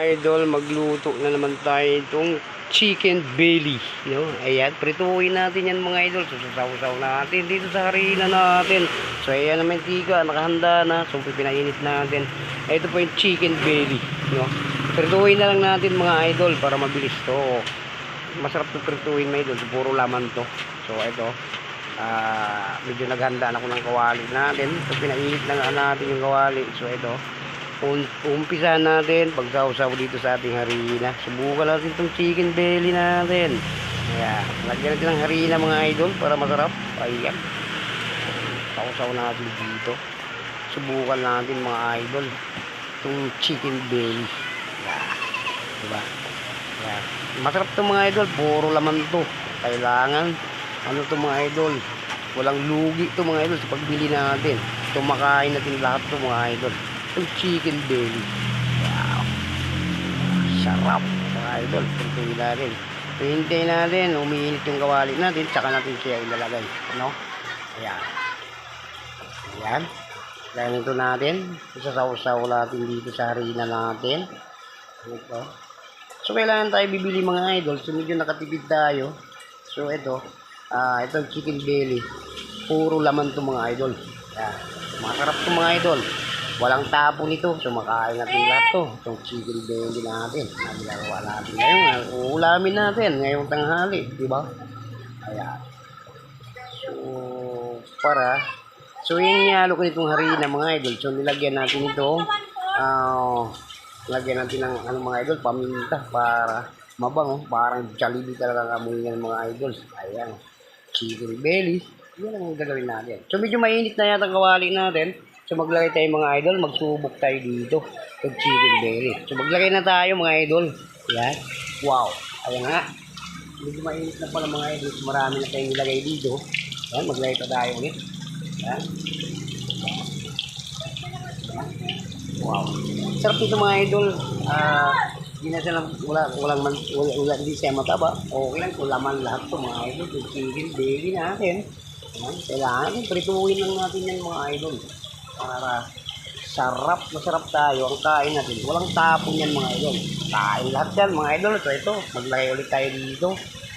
Idol, magluto na naman tayo itong chicken belly. No? Ayan, prituhin natin yan mga idol. Susasaw-saw natin dito sa harina natin. So ayan naman tika, nakahanda na. So pinainit natin. Ito po yung chicken belly. No? Prituhin na lang natin mga idol para mabilis to. Masarap to prituhin mga idol. Puro laman to. So ito, ah medyo naghanda na ako ng kawali natin. So pinainit na natin yung kawali. So ito, umpisa natin pagsawsaw dito sa ating harina. Subukan natin itong chicken belly natin. Ayan. Lagyan natin ng harina mga idol para masarap. Ayan. Sausaw natin dito. Subukan natin mga idol. Itong chicken belly. Ayan. Diba? Ayan. Masarap to mga idol. Puro laman to. Kailangan ano to mga idol. Walang lugi to mga idol sa pagbili natin. Tumakain natin lahat to mga idol yung chicken belly. Wow. Sarap. Mga idol, pintuin natin. Pintayin natin, umiinit yung kawali natin, tsaka natin siya ilalagay. Ano? Ayan. Ayan. Ganito natin. Isasaw-saw natin dito sa harina natin. Ito. So, kailangan tayo bibili mga idol. So, medyo nakatipid tayo. So, ito. Ah, ito chicken belly. Puro laman to mga idol. Ayan. Masarap to mga idol. Walang tapo nito. So, makain natin lahat to. Itong chicken belly natin. Ang ginagawa natin ngayon. Uulamin natin ngayong tanghali. Di ba? Ayan. So, para. So, yung niyalo ko nitong harina mga idol. So, nilagyan natin ito. Ah, lagyan natin ng ano mga idol, paminta para mabango. Parang Jollibee talaga ang amoy ng mga idol. Ayan. Chicken belly. Yan ang gagawin natin. So, medyo mainit na yata kawali natin. So maglagay tayo mga idol, magsubok tayo dito ng chicken belly. So maglagay na tayo mga idol. Yan. Wow. Ayan nga. Medyo mainit na pala mga idol. So, marami na tayong nilagay dito. Yan, maglagay pa tayo ulit. Yan. Wow. Sarap nito mga idol. Ah, hindi na siya wala, walang man, wala, wala, hindi siya mataba. Okay lang, kung laman lahat to mga idol. Yung chicken belly natin. Yan. Kailangan, prituhin lang natin yan mga idol para sarap masarap tayo ang kain natin. Walang tapon yan mga idol. Kain lahat yan mga idol. So ito, maglagay ulit tayo dito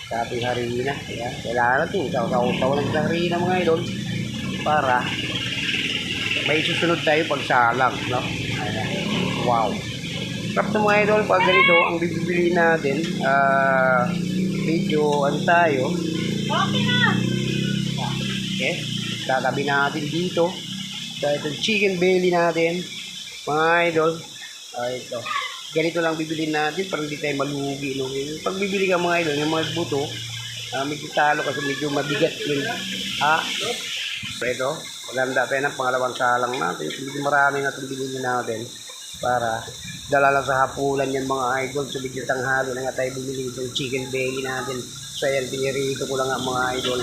sa ating harina. Ayan. Kailangan natin isaw-saw lang sa harina mga idol para may susunod tayo pag salang. No? Ayan. Wow. Sarap to mga idol. Pag ganito, ang bibili natin, ah, medyo ano tayo. Okay na. Okay. Tatabi natin dito. So, ito chicken belly natin. Mga idol. Ah, ito. Ganito lang bibili natin para hindi tayo malugi. No? Pag bibili ka mga idol, yung mga buto, ah, medyo talo kasi medyo mabigat yun. Ha? So, ito. Maganda tayo ng pangalawang salang natin. Medyo marami na itong bilhin natin para dala lang sa hapulan yan mga idol. So, medyo tanghalo na nga tayo bumili itong chicken belly natin. So, ayan, pinirito ko lang nga mga idol.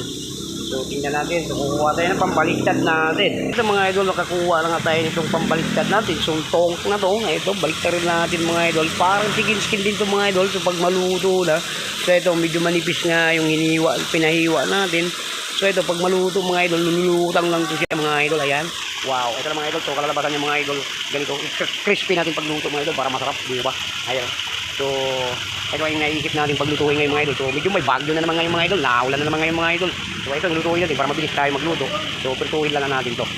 So, tingnan natin. So, kukuha tayo ng pambaliktad natin. Ito mga idol, nakakuha lang nga tayo nitong pambaliktad natin. So, tong na to. Ito, baliktad rin natin mga idol. Parang chicken skin din to mga idol. So, pag maluto na. So, ito, medyo manipis nga yung hiniwa, pinahiwa natin. So, ito, pag maluto mga idol, lulutang lang to siya mga idol. Ayan. Wow. Ito na mga idol. So, kalalabasan niya mga idol. Ganito. Crispy natin pagluto mga idol para masarap. Di ba? Ayan. So, ito ay naisip natin paglutuin ngayon mga idol. So, medyo may bagyo na naman ngayon mga idol. Naulan na naman ngayon mga idol. So, ito, lutuin natin para mabilis tayo magluto. So, prituhin lang natin to.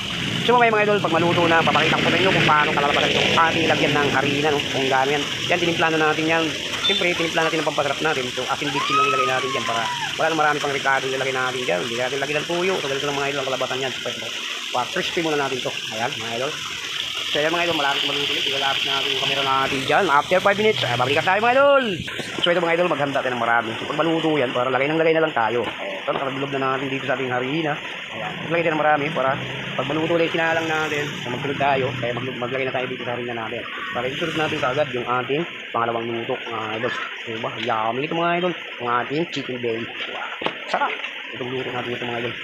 So, mamaya mga idol, pag maluto na, papakita ko sa inyo kung paano kalalabasan itong ating lagyan ng harina, no? Kung gaano yan. Yan, tinimplano natin yan. Siyempre, tinimpla natin ang pampasarap natin. So, asin bitchin lang ilagay natin dyan para wala na marami pang ricado ilagay natin dyan. Hindi natin lagyan ng tuyo. So, ganito lang mga idol ang kalabatan yan. So. Wow, crispy muna natin to. Ayan, mga idol. So yan mga idol, malapit maluto ulit. Ilalapit natin yung camera natin dyan. After 5 minutes, ay babalikan tayo mga idol. So ito mga idol, maghanda tayo ng marami. So pag maluto yan, para lagay ng lagay na lang tayo. Ito, nakabilog na natin dito sa ating harina. Ayan, lagay tayo ng marami para pag maluto ulit, sinalang natin. So magsunod tayo, kaya mag maglagay na tayo dito sa harina natin. Para isunod natin kaagad yung ating pangalawang luto mga idol. Diba? Yummy ito mga idol. Yung ating chicken belly. Wow. Sarap. Itong luto natin ito mga idol.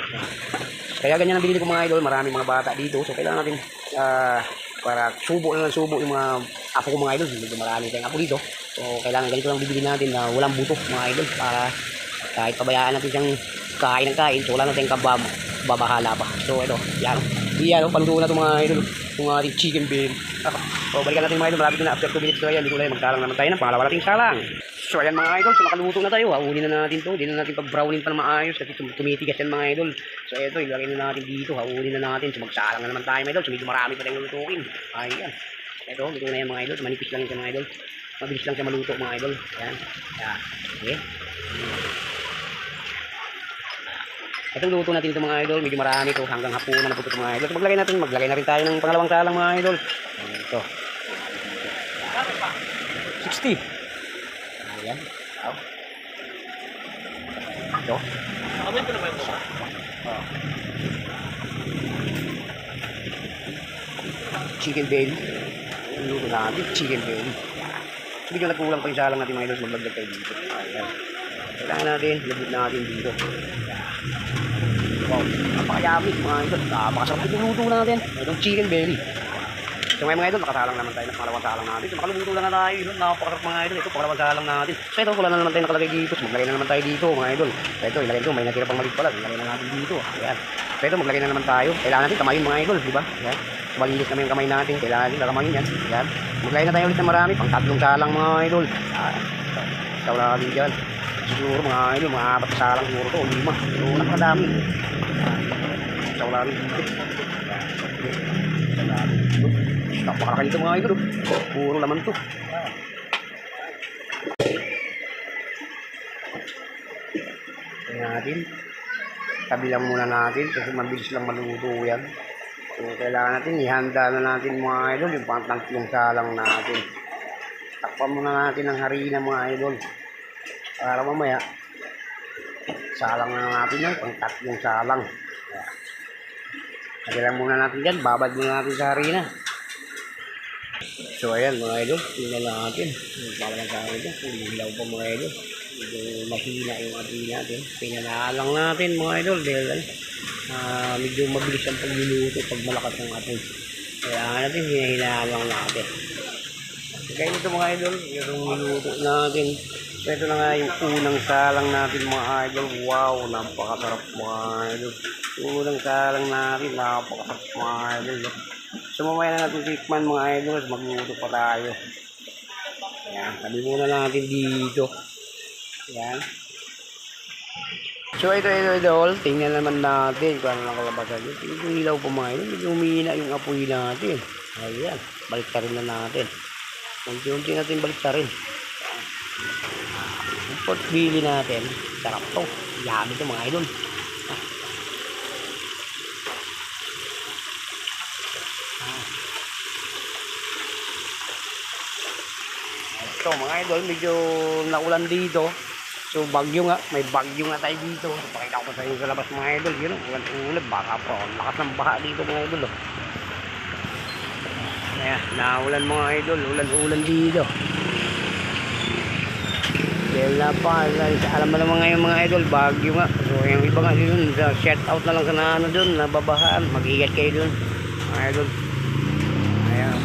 Kaya ganyan ang binili ko mga idol, maraming mga bata dito. So kailangan natin ah, para subo na lang subo yung mga apo ko mga idol. Medyo marami tayong apo dito. So kailangan ganito lang bibili natin na walang buto mga idol para kahit pabayaan natin siyang kain ng kain. So wala na tayong kabab babahala pa. So ito, yan. Yan, oh, paluto na ito mga idol. Itong ating chicken bean. So, balikan natin mga idol. Malapit na after 2 minutes na yan. Hindi ko lang magsalang naman tayo ng pangalawa nating salang. So, ayan mga idol. So, nakaluto na tayo. Haunin na natin to. Hindi na natin pag-browning pa na maayos kasi tum- tumitigas yan mga idol. So, ito, ilagay na natin dito. Haunin na natin. So, magsalang na naman tayo mga idol. So, medyo marami pa tayong lutuin. Ayan. Ito, luto na yan mga idol. Manipis lang yan mga idol. Mabilis lang siya maluto mga idol. Ayan. Ayan. Okay. Itong luto natin ito mga idol, medyo marami to hanggang hapunan na po ito mga idol. So, maglagay natin, maglagay na rin tayo ng pangalawang salang mga idol. Ito. 60. Ayan. Ito. Ito. Amoy ko naman ito. Oh. Chicken belly. Ang luto natin, chicken belly. So, medyo nagkulang pa yung salang natin mga idol, maglagdag tayo dito. Ayan. Kailangan natin, lagod natin dito. Wow, napakayami mga idol. Napakasarap yung luto natin. Itong chicken belly. So ngayon mga idol, nakasalang naman tayo ng pangalawang salang natin. So makaluluto lang na tayo. Yun, Napakasarap mga idol. Ito, pangalawang salang natin. So ito, wala na naman tayo nakalagay dito. So maglagay na naman tayo dito mga idol. So ito, ilagay ito. May natira pang maliit pala. Ilagay na natin dito. Ayan. So ito, maglagay na naman tayo. Kailangan natin kamayin mga idol, di ba? Ayan. So malinis naman yung kamay natin. Kailangan natin kakamayin yan. Ayan. Maglagay na tayo ulit ng marami. Pang tatlong salang mga idol. Ayan. So, ikaw na natin dyan. Siguro mga idol, mga apat na salang siguro to. Lima. So napakadami. Ikaw rin dito. Napakalaki nito mga idol. oh. Puro laman to. Kaya natin. Tabi muna natin kasi mabilis lang maluto yan. So, kailangan natin ihanda na natin mga idol yung pangtantlong salang natin. Takpan muna natin ang harina mga idol. Para mamaya, salang na natin yan, pangtatlong salang. Lang muna natin dyan, babad muna natin sa harina. So ayan mga idol, tingnan natin. Parang sa akin ito, ilaw pa mga idol. Medyo mahina yung ating natin. Pinanalang natin mga idol dahil ah, medyo mabilis ang pagluluto pag malakas ang apoy. Kaya natin hinahinaan natin. Kaya ito mga idol, yung niluto natin. Ito na nga yung unang salang natin mga idol. Wow, napakasarap mga idol. Unang salang natin, napakasarap mga idol. So mamaya na natin tikman mga idol, magluto pa tayo. Ayan, tabi muna natin dito. Ayan. So ito, ito, idol, tingnan naman natin kung ano nakalabasan yun. Yung ilaw po mga idol, medyo umihina yung apoy natin. Ayan, baliktarin na natin. Unti-unti natin baliktarin. Yung pork belly natin, sarap to. Yummy to mga idol. Ito mga idol, medyo naulan dito. So bagyo nga, may bagyo nga tayo dito. So, pakita ko sa inyo sa labas mga idol. Yun, ulan ulan, baka po. Lakas ng baha dito mga idol. Oh. Ayan, naulan mga idol, ulan-ulan dito. Na pa, alam mo naman ngayon mga idol, bagyo nga. So yung iba nga yun, shout out na lang sa na, ano dun, nababahaan. Mag-iingat kayo dun, mga idol. Ayan,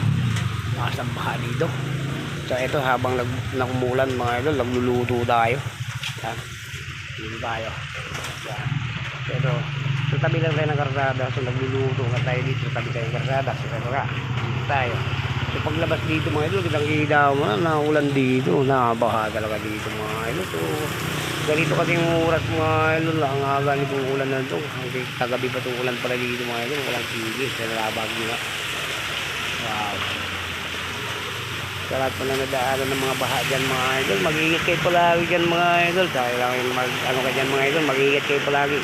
lakas ng baha dito. So ito habang nag nagumulan mga idol, nagluluto tayo. Yan. Dito tayo. Yan. So tabi lang tayo ng karsada. So nagluluto nga tayo dito. Tabi tayo ng karsada. So ito nga. Dito tayo. Paglabas dito mga idol, kitang kita mo na naulan dito. Nabaha talaga dito mga idol. So ganito kasi yung oras mga idol. Ang aga nitong ulan na ito. Kagabi pa itong ulan pala dito mga idol. Walang tigil. Sa nalabag nila. Wow sa lahat pa na nadaanan ng mga baha dyan mga idol mag-ingat kayo palagi dyan mga idol dahil lang yung mag, ano ka dyan mga idol mag-ingat kayo palagi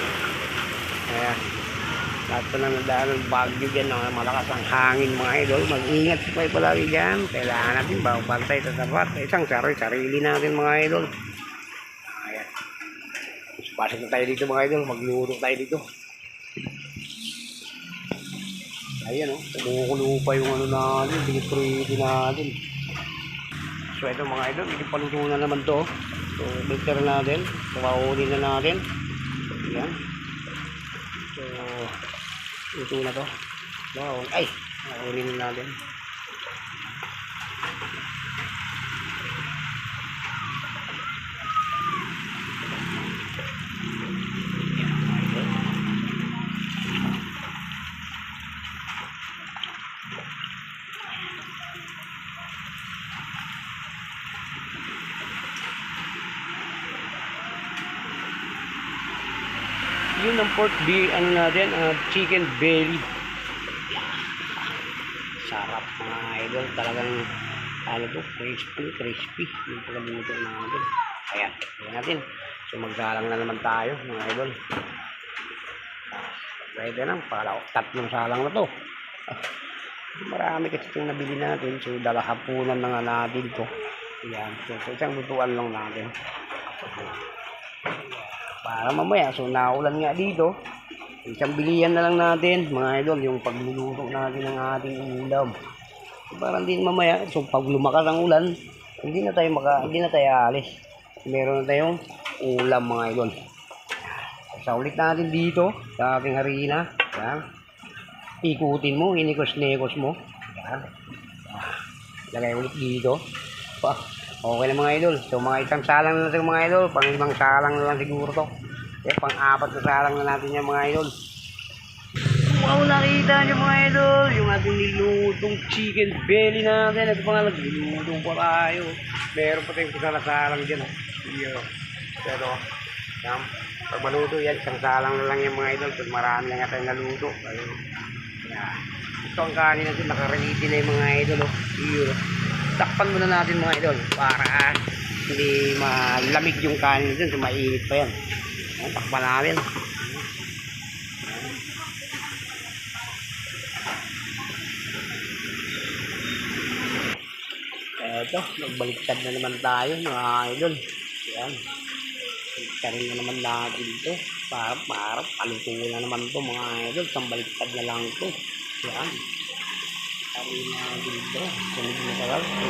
lahat pa na nadaanan ng bagyo dyan mga malakas ang hangin mga idol. Mag-ingat kayo palagi dyan. Kailangan natin bago pantay sa sapat isang sarili sarili natin mga idol. Ayan. Pasok na tayo dito mga idol. Magluto tayo dito. Ayan o kumukulo pa yung ano natin dinipriti natin. So ito mga idol, hindi paluto na naman to. So filter natin, kumauli na natin. Yan. Luto na to. Wow. Ay, kumauli na natin. Yun ang pork beer, ano natin, ah, chicken belly. Sarap mga idol. Talagang, ano to, crispy, crispy. Yung pagkaluto natin. Kaya, tingnan natin. So, magsalang na naman tayo, mga idol. Pwede na, pala tatlong salang na to. Marami kasi itong nabili natin. So, dalahapunan na nga natin to. Yan. So, so isang lutuan lang natin. Para mamaya, so naulan nga dito. Isang bilihan na lang natin, mga idol, yung pagluluto natin ng ating ulam. Parang din mamaya, so pag lumakas ang ulan, hindi na tayo maka, hindi na tayo alis. Meron na tayong ulam, mga idol. Sa ulit natin dito, sa ating harina. Yan. Ikutin mo, inikos-nekos mo. Yan. Lagay ulit dito. Pa, okay na mga idol. So mga isang salang na natin mga idol. Pang limang salang na lang siguro to. Eh, pang apat na salang na natin yan mga idol. Wow, nakita niyo mga idol. Yung ating nilutong chicken belly natin. Ito pa nga naglulutong pa tayo. Meron pa tayong salang dyan. Oh. Here. Pero, yan. Pag maluto yan, isang salang na lang yung mga idol. Pag marami na nga tayong naluto. Ayun. Yan. Ito ang kanin natin. Nakaready na yung mga idol. Oh. Here takpan muna natin mga idol para hindi malamig yung kanin dun so mainit pa yan takpan namin. Eto nagbaliktad na naman tayo mga idol. Yan. Baliktadin na naman natin ito para para paluto na naman to mga idol. Isang baliktad na lang to. Yan. Kami na dito.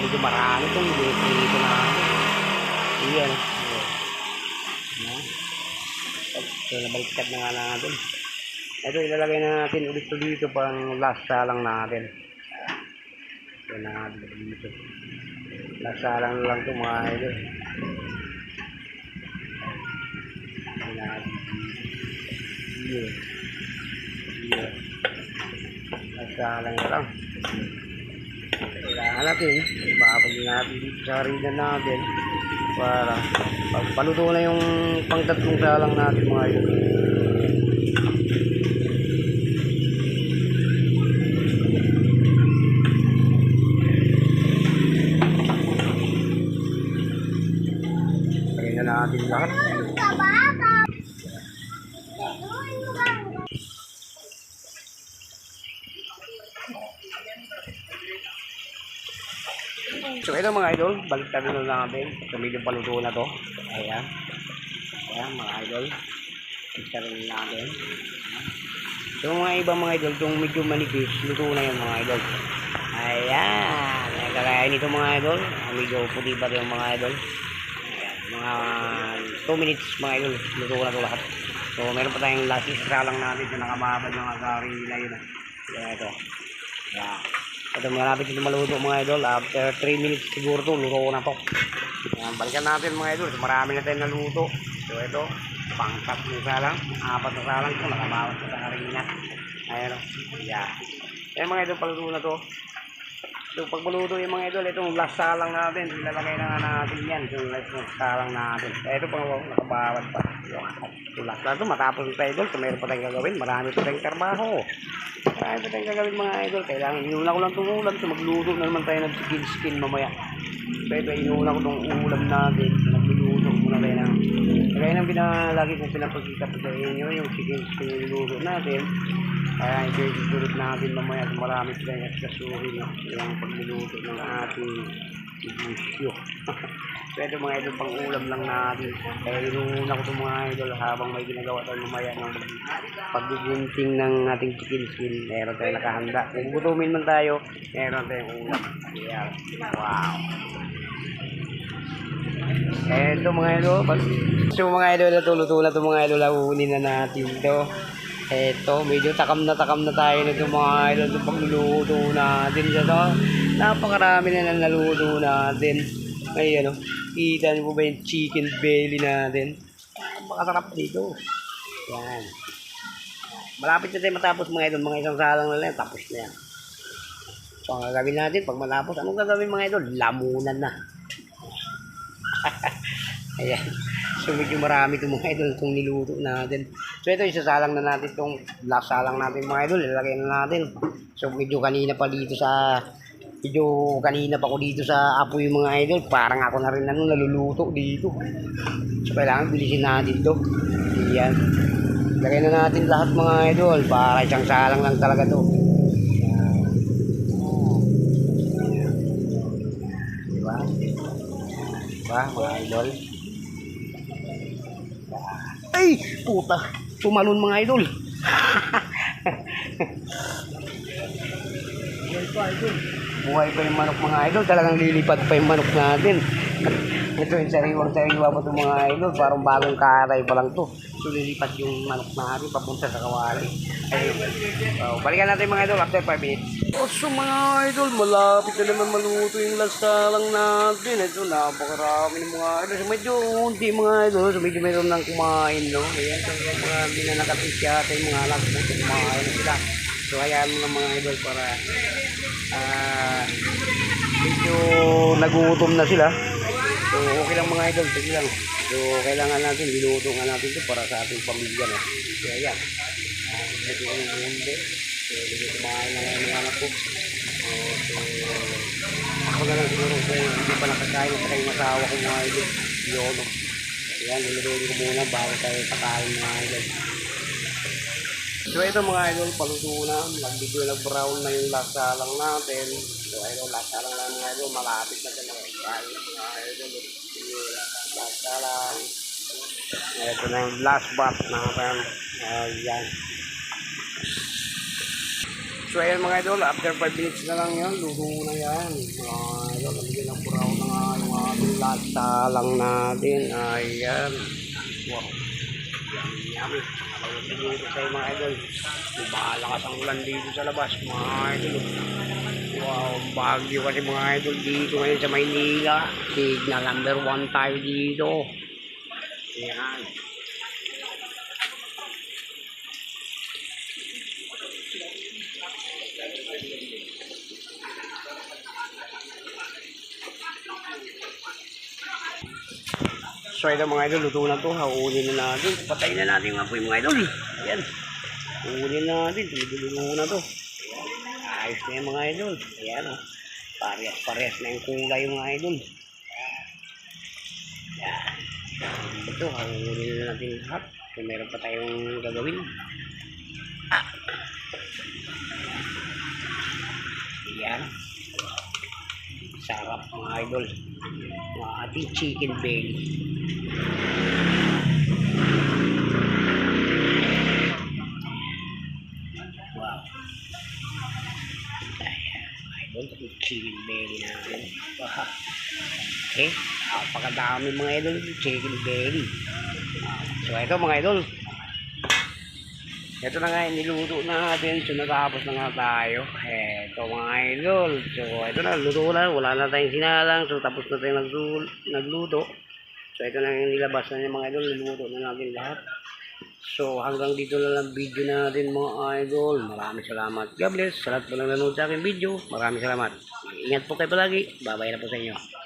Medyo marami itong dito na ako. Iyan. Na. So, nabaliktad na nga natin. Ito, ilalagay na natin ulit ito dito pang lasa lang natin. Ito na natin dito. Lasa lang lang ito mga idol. Ito na natin. Iyan. Lasa lang lang kailangan natin ibabag natin sa harina natin para pag na yung pangtatlong salang natin mga idol So ito mga idol, baliktad na natin. So medyo paluto na to. Ayan. Ayan mga idol. Baliktad na natin. So mga ibang mga idol, itong medyo manipis, luto na yan mga idol. Ayan. Kagaya nito mga idol. Medyo puti pa rin mga idol. Ayan. Mga 2 minutes mga idol, luto na to lahat. So meron pa tayong last isra lang natin na nakamabad ng agari na yun. Ayan ito. Ayan. Ito malapit ito maluto mga idol. After 3 minutes siguro to, luto na to. Balikan natin mga idol. Marami na tayong naluto. So ito, pang tatlong salang, apat na salang to, nakabawat sa harina. Ayan o. Ayan. Ayan mga idol, paluto na to. So pag maluto yung mga idol, itong last salang natin, ilalagay na nga natin yan. So last salang natin. Ito pang nakabawat pa. So last na to, matapos ito idol, so meron pa tayong gagawin. Marami pa tayong trabaho. Marami pa tayong gagawin mga idol. Kailangan, inuna ko lang itong ulam. So magluto na naman tayo ng chicken skin mamaya. So ito, inuna ko itong ulam natin. So magluluto muna tayo ng kaya nang pinalagi kong pinapagkita po sa inyo yung chicken skin yung niluto natin. Kaya ito yung natin mamaya. Marami pa tayong ekskasuhin no? yung pagluluto ng ating so ito mga idol, pang ulam lang natin. Kaya inuna ko itong mga idol habang may ginagawa tayo mamaya ng paggugunting ng ating chicken skin. Meron tayong nakahanda. Kung gutumin man tayo, meron tayong ulam. Yeah. Wow. Eto mga idol, so mga idol natuluto na to mga idol, lahunin na natin to. Eto, medyo takam na takam na tayo nito mga idol itong pagluluto natin sa to. Napakarami na na naluto natin. Ayan o, kita niyo po ba yung chicken belly natin? Napakasarap dito. Yan. Malapit na tayo matapos mga idol, mga isang salang na lang, tapos na yan. So, ang gagawin natin, pag matapos, anong gagawin mga idol? Lamunan na. Ayan. So medyo marami itong mga idol itong niluto natin. So ito isasalang na natin itong last salang natin mga idol. Ilalagay na natin. So medyo kanina pa dito sa medyo kanina pa ko dito sa apoy mga idol. Parang ako na rin ano, naluluto dito. So kailangan bilisin natin to. Yan. Lagay na natin lahat mga idol para isang salang lang talaga to. Diba? Diba mga idol? Ay! Puta! Tumalon mga idol! Buhay pa yung manok mga idol. Talagang lilipad pa yung manok natin. Ito yung sariwang sariwa pa itong mga idol. Parang bagong karay pa lang to. So lilipad yung manok natin papunta sa kawali. Ayun. So, balikan natin mga idol after 5 minutes. So mga idol, malapit na naman maluto yung lasalang natin. Ito, napakarami ng mga idol. So medyo unti mga idol. So medyo meron nang kumain, no? Ayan, so mga binanakatis yata yung mga alas. Kumain na sila. So hayaan mo mga idol para ah medyo nagutom na sila. So okay lang mga idol, sige lang. So kailangan natin, niluto nga natin ito para sa ating pamilya. No? So ayan, uh, medyo yung hindi. So medyo kumain na ngayon ng anak ko. Oh, so ako na lang siguro kung hindi pa nakakain sa kayong masawa ko mga idol. Yun. no? Ayan, niluluin ko muna bago tayo pakain mga idol. So ito mga idol, paluto na. Nag-video nag-brown na yung lasa lang natin. So idol, lasa lang lang mga idol. Malapit na siya mga idol. Mga idol, lasa lang. Ito na yung last batch natin. Ayan. So ayan mga idol, after 5 minutes na lang yan, luto na yan. Mga idol, nabigyan ng brown na nga yung lasa lang natin. Ayan. Wow. Yummy, yummy. Dito tayo mga idol. Lumalakas ang ulan dito sa labas mga idol. Wow, bagyo kasi mga idol dito ngayon sa Maynila. Signal number one tayo dito. Yan. So ito mga idol, luto na to. Haunin na natin. Patayin na natin yung apoy mga idol. Ayan. Haunin na natin. Tumutulo na to. Ayan. Ayos na yung mga idol. Ayan o. Parehas-parehas na yung kulay mga idol. Ayan. Ito, haunin na natin lahat. Kung meron pa tayong gagawin. Ah. Ayan. Sarap mga idol. Mga ating chicken belly. Wow. Ayan, idol, yung chicken belly natin. Wow. Okay, napakadami mga idol chicken belly. So ito mga idol. Ito na nga, niluto natin. So natapos na nga tayo. Ito mga idol. So ito na, luto na. Wala na tayong sinalang. So tapos na tayo naglu- nagluto. So ito na yung nilabas na yung mga idol. Niluto na natin lahat. So hanggang dito na lang video natin mga idol. Maraming salamat. God bless. Sa po nang nanonood sa aking video. Maraming salamat. Ingat po kayo palagi. Babay na po sa inyo.